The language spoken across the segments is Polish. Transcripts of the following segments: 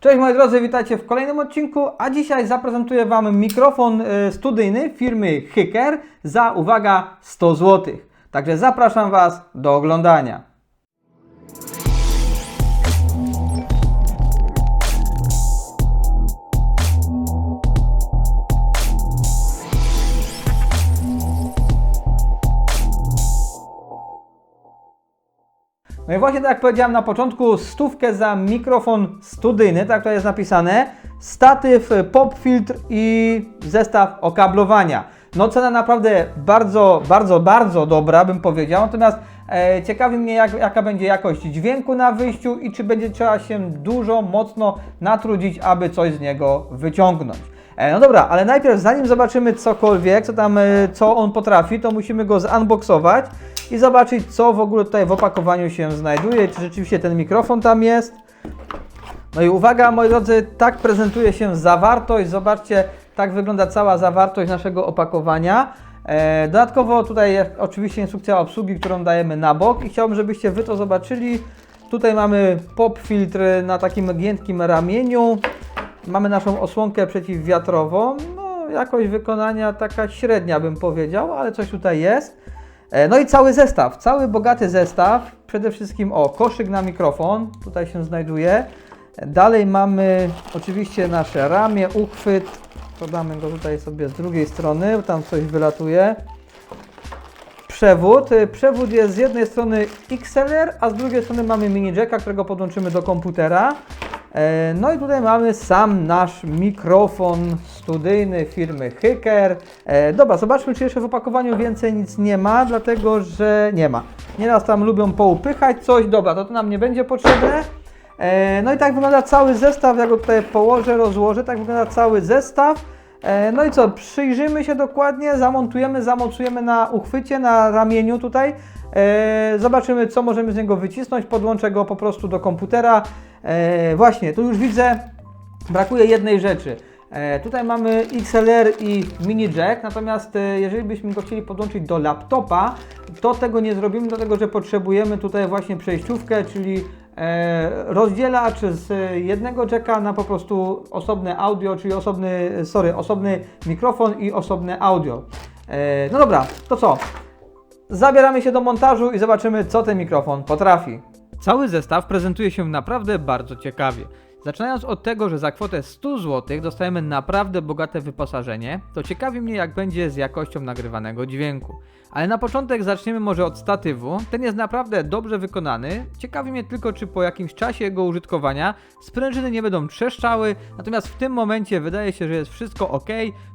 Cześć moi drodzy, witajcie w kolejnym odcinku, a dzisiaj zaprezentuję Wam mikrofon e, studyjny firmy Hyker za, uwaga, 100 zł. Także zapraszam Was do oglądania. No i właśnie tak jak powiedziałem na początku, stówkę za mikrofon studyjny, tak to jest napisane, statyw, pop filtr i zestaw okablowania. No cena naprawdę bardzo, bardzo, bardzo dobra bym powiedział, natomiast e, ciekawi mnie jak, jaka będzie jakość dźwięku na wyjściu i czy będzie trzeba się dużo, mocno natrudzić, aby coś z niego wyciągnąć. E, No dobra, ale najpierw zanim zobaczymy cokolwiek, co tam, e, co on potrafi, to musimy go zunboxować i zobaczyć, co w ogóle tutaj w opakowaniu się znajduje, czy rzeczywiście ten mikrofon tam jest. No i uwaga, moi drodzy, tak prezentuje się zawartość. Zobaczcie, tak wygląda cała zawartość naszego opakowania. E, dodatkowo tutaj jest oczywiście instrukcja obsługi, którą dajemy na bok i chciałbym, żebyście Wy to zobaczyli. Tutaj mamy pop filtr na takim giętkim ramieniu. Mamy naszą osłonkę przeciwwiatrową. No, jakość wykonania taka średnia bym powiedział, ale coś tutaj jest. E, No i cały zestaw, cały bogaty zestaw. Przede wszystkim o koszyk na mikrofon, tutaj się znajduje. Dalej mamy oczywiście nasze ramię, uchwyt. Podamy go tutaj sobie z drugiej strony, tam coś wylatuje. Przewód. E, Przewód jest z jednej strony XLR, a z drugiej strony mamy mini jacka, którego podłączymy do komputera. E, No i tutaj mamy sam nasz mikrofon studyjny firmy Hyker. E, Dobra, zobaczmy, czy jeszcze w opakowaniu więcej nic nie ma, dlatego że nie ma. Nieraz tam lubią poupychać coś, dobra, to to nam nie będzie potrzebne. E, No i tak wygląda cały zestaw, ja go tutaj położę, rozłożę, tak wygląda cały zestaw. No i co, przyjrzymy się dokładnie, zamontujemy, zamocujemy na uchwycie, na ramieniu tutaj. Zobaczymy, co możemy z niego wycisnąć. Podłączę go po prostu do komputera. E, Właśnie, tu już widzę, brakuje jednej rzeczy. E, Tutaj mamy XLR i mini jack, natomiast e, jeżeli byśmy go chcieli podłączyć do laptopa, to tego nie zrobimy, dlatego że potrzebujemy tutaj właśnie przejściówkę, czyli e, rozdzielacz z jednego jacka na po prostu osobne audio, czyli osobny, sorry, osobny mikrofon i osobne audio. E, No dobra, to co? Zabieramy się do montażu i zobaczymy, co ten mikrofon potrafi. Cały zestaw prezentuje się naprawdę bardzo ciekawie. Zaczynając od tego, że za kwotę 100 zł dostajemy naprawdę bogate wyposażenie, to ciekawi mnie jak będzie z jakością nagrywanego dźwięku. Ale na początek zaczniemy może od statywu. Ten jest naprawdę dobrze wykonany. Ciekawi mnie tylko, czy po jakimś czasie jego użytkowania sprężyny nie będą trzeszczały, natomiast w tym momencie wydaje się, że jest wszystko ok.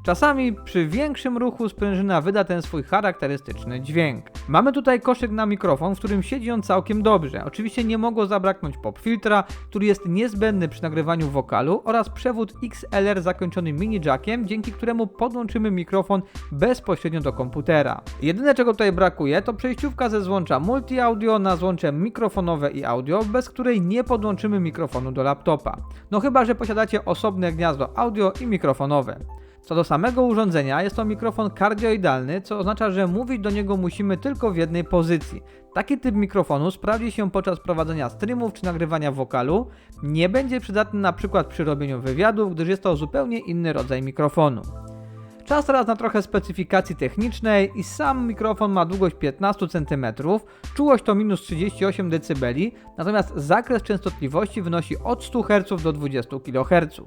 Czasami przy większym ruchu sprężyna wyda ten swój charakterystyczny dźwięk. Mamy tutaj koszyk na mikrofon, w którym siedzi on całkiem dobrze. Oczywiście nie mogło zabraknąć pop filtra, który jest niezbędny przy nagrywaniu wokalu oraz przewód XLR zakończony mini jackiem, dzięki któremu podłączymy mikrofon bezpośrednio do komputera. Jedyne czego tutaj brakuje to przejściówka ze złącza multi-audio na złącze mikrofonowe i audio, bez której nie podłączymy mikrofonu do laptopa. No chyba, że posiadacie osobne gniazdo audio i mikrofonowe. Co do samego urządzenia, jest to mikrofon kardioidalny, co oznacza, że mówić do niego musimy tylko w jednej pozycji. Taki typ mikrofonu sprawdzi się podczas prowadzenia streamów czy nagrywania wokalu. Nie będzie przydatny na przykład przy robieniu wywiadów, gdyż jest to zupełnie inny rodzaj mikrofonu. Czas teraz na trochę specyfikacji technicznej i sam mikrofon ma długość 15 cm, czułość to minus 38 dB, natomiast zakres częstotliwości wynosi od 100 Hz do 20 kHz.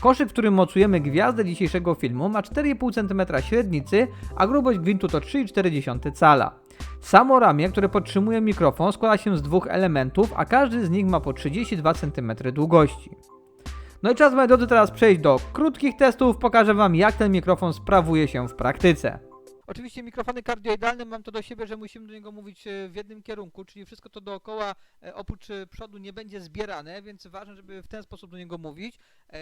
Koszyk, w którym mocujemy gwiazdę dzisiejszego filmu ma 4,5 cm średnicy, a grubość gwintu to 3,4 cala. Samo ramię, które podtrzymuje mikrofon składa się z dwóch elementów, a każdy z nich ma po 32 cm długości. No i czas, moi drodzy, teraz przejść do krótkich testów. Pokażę Wam, jak ten mikrofon sprawuje się w praktyce. Oczywiście mikrofony kardioidalne mam to do siebie, że musimy do niego mówić e, w jednym kierunku, czyli wszystko to dookoła e, oprócz e, przodu nie będzie zbierane, więc ważne, żeby w ten sposób do niego mówić.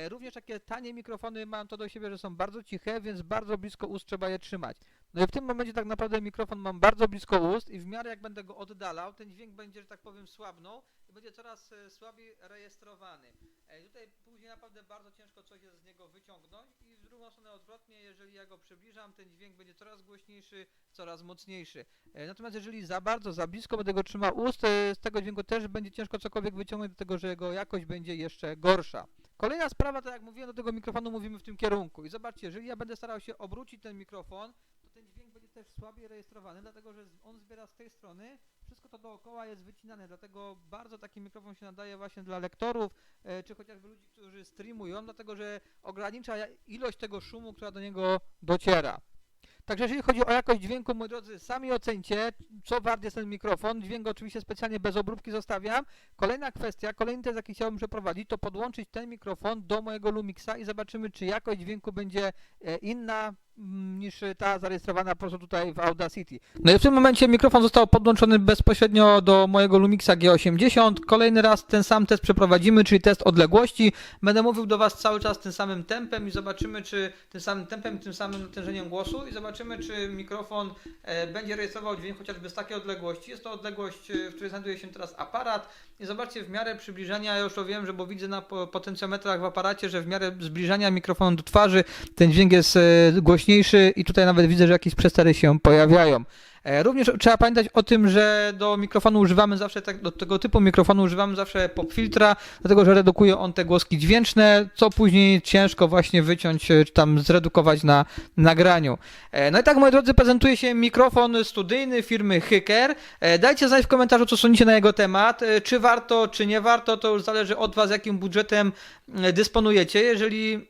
Również takie tanie mikrofony mają to do siebie, że są bardzo ciche, więc bardzo blisko ust trzeba je trzymać. No i w tym momencie tak naprawdę mikrofon mam bardzo blisko ust i w miarę jak będę go oddalał, ten dźwięk będzie, że tak powiem, słabnął i będzie coraz e, słabiej rejestrowany. E, Tutaj później naprawdę bardzo ciężko coś jest z niego wyciągnąć i w drugą stronę odwrotnie, jeżeli ja go przybliżam, ten dźwięk będzie coraz głośniejszy, coraz mocniejszy. E, Natomiast jeżeli za bardzo, za blisko będę go trzymał ust, z tego dźwięku też będzie ciężko cokolwiek wyciągnąć, dlatego że jego jakość będzie jeszcze gorsza. Kolejna sprawa, tak jak mówiłem, do tego mikrofonu mówimy w tym kierunku. I zobaczcie, jeżeli ja będę starał się obrócić ten mikrofon, to ten dźwięk będzie też słabiej rejestrowany, dlatego że on zbiera z tej strony, wszystko to dookoła jest wycinane, dlatego bardzo taki mikrofon się nadaje właśnie dla lektorów, e, czy chociażby ludzi, którzy streamują, dlatego że ogranicza ilość tego szumu, która do niego dociera. Także jeżeli chodzi o jakość dźwięku, moi drodzy, sami ocencie, co wart jest ten mikrofon. Dźwięk oczywiście specjalnie bez obróbki zostawiam. Kolejna kwestia, kolejny test, jaki chciałbym przeprowadzić, to podłączyć ten mikrofon do mojego Lumixa i zobaczymy, czy jakość dźwięku będzie e, inna niż ta zarejestrowana po prostu tutaj w Audacity. No i w tym momencie mikrofon został podłączony bezpośrednio do mojego Lumixa G80. Kolejny raz ten sam test przeprowadzimy, czyli test odległości. Będę mówił do Was cały czas tym samym tempem i zobaczymy, czy tym samym tempem, tym samym natężeniem głosu i zobaczymy, czy mikrofon e, będzie rejestrował dźwięk chociażby z takiej odległości. Jest to odległość, e, w której znajduje się teraz aparat i zobaczcie w miarę przybliżenia, ja już to wiem, że bo widzę na po- potencjometrach w aparacie, że w miarę zbliżania mikrofonu do twarzy ten dźwięk jest e, i tutaj nawet widzę, że jakieś przestery się pojawiają. E, Również trzeba pamiętać o tym, że do mikrofonu używamy zawsze, tak, do tego typu mikrofonu używamy zawsze pop filtra, dlatego że redukuje on te głoski dźwięczne, co później ciężko właśnie wyciąć, e, czy tam zredukować na nagraniu. E, No i tak, moi drodzy, prezentuje się mikrofon studyjny firmy Hyker. Dajcie znać w komentarzu, co sądzicie na jego temat. Czy warto, czy nie warto, to już zależy od Was, jakim budżetem dysponujecie. Jeżeli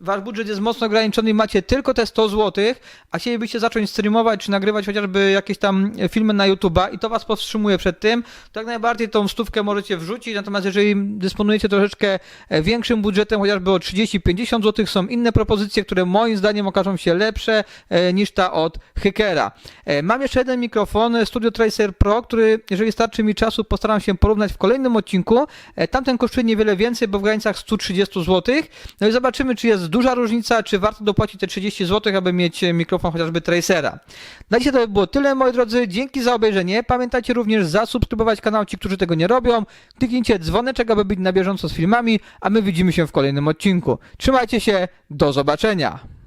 wasz budżet jest mocno ograniczony i macie tylko te 100 zł, a chcielibyście zacząć streamować czy nagrywać chociażby jakieś tam filmy na YouTube'a i to was powstrzymuje przed tym, to jak najbardziej tą stówkę możecie wrzucić, natomiast jeżeli dysponujecie troszeczkę e, większym budżetem, chociażby o 30-50 zł, są inne propozycje, które moim zdaniem okażą się lepsze e, niż ta od Hykera. E, Mam jeszcze jeden mikrofon, Studio Tracer Pro, który jeżeli starczy mi czasu, postaram się porównać w kolejnym odcinku. Tamten kosztuje niewiele więcej, bo w granicach 130 zł. No i zobaczymy, czy jest duża różnica, czy warto dopłacić te 30 zł, aby mieć mikrofon chociażby Tracera. Na dzisiaj to by było tyle, moi drodzy. Dzięki za obejrzenie. Pamiętajcie również zasubskrybować kanał ci, którzy tego nie robią. Kliknijcie dzwoneczek, aby być na bieżąco z filmami, a my widzimy się w kolejnym odcinku. Trzymajcie się, do zobaczenia.